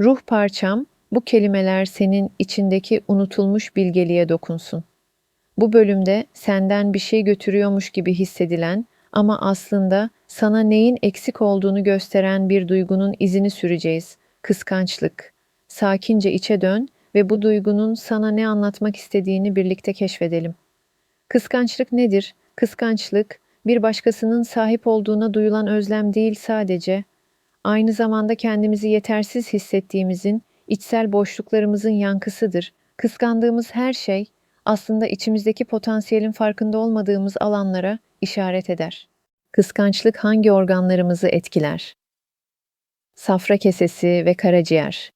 Ruh parçam, bu kelimeler senin içindeki unutulmuş bilgeliğe dokunsun. Bu bölümde senden bir şey götürüyormuş gibi hissedilen ama aslında sana neyin eksik olduğunu gösteren bir duygunun izini süreceğiz. Kıskançlık. Sakince içe dön ve bu duygunun sana ne anlatmak istediğini birlikte keşfedelim. Kıskançlık nedir? Kıskançlık, bir başkasının sahip olduğuna duyulan özlem değil sadece, aynı zamanda kendimizi yetersiz hissettiğimizin, içsel boşluklarımızın yankısıdır. Kıskandığımız her şey, aslında içimizdeki potansiyelin farkında olmadığımız alanlara işaret eder. Kıskançlık hangi organlarımızı etkiler? Safra kesesi ve karaciğer.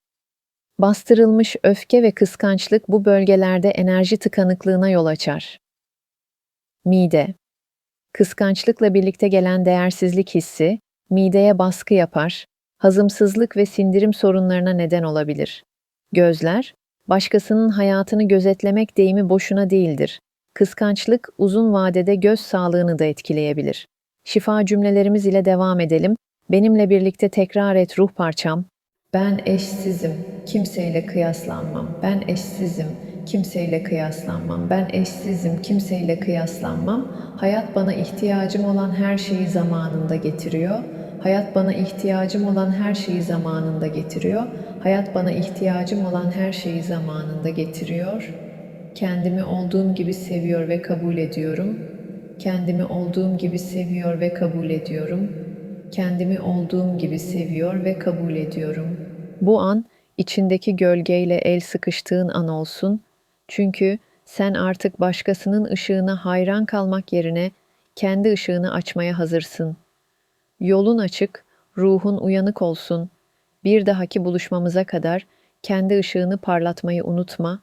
Bastırılmış öfke ve kıskançlık bu bölgelerde enerji tıkanıklığına yol açar. Mide. Kıskançlıkla birlikte gelen değersizlik hissi, mideye baskı yapar, hazımsızlık ve sindirim sorunlarına neden olabilir. Gözler, başkasının hayatını gözetlemek deyimi boşuna değildir. Kıskançlık uzun vadede göz sağlığını da etkileyebilir. Şifa cümlelerimiz ile devam edelim. Benimle birlikte tekrar et ruh parçam. Ben eşsizim, kimseyle kıyaslanmam. Ben eşsizim, kimseyle kıyaslanmam. Ben eşsizim, kimseyle kıyaslanmam. Hayat bana ihtiyacım olan her şeyi zamanında getiriyor. Hayat bana ihtiyacım olan her şeyi zamanında getiriyor. Hayat bana ihtiyacım olan her şeyi zamanında getiriyor. Kendimi olduğum gibi seviyor ve kabul ediyorum. Kendimi olduğum gibi seviyor ve kabul ediyorum. Kendimi olduğum gibi seviyor ve kabul ediyorum. Bu an içindeki gölgeyle el sıkıştığın an olsun. Çünkü sen artık başkasının ışığına hayran kalmak yerine kendi ışığını açmaya hazırsın. Yolun açık, ruhun uyanık olsun. Bir dahaki buluşmamıza kadar kendi ışığını parlatmayı unutma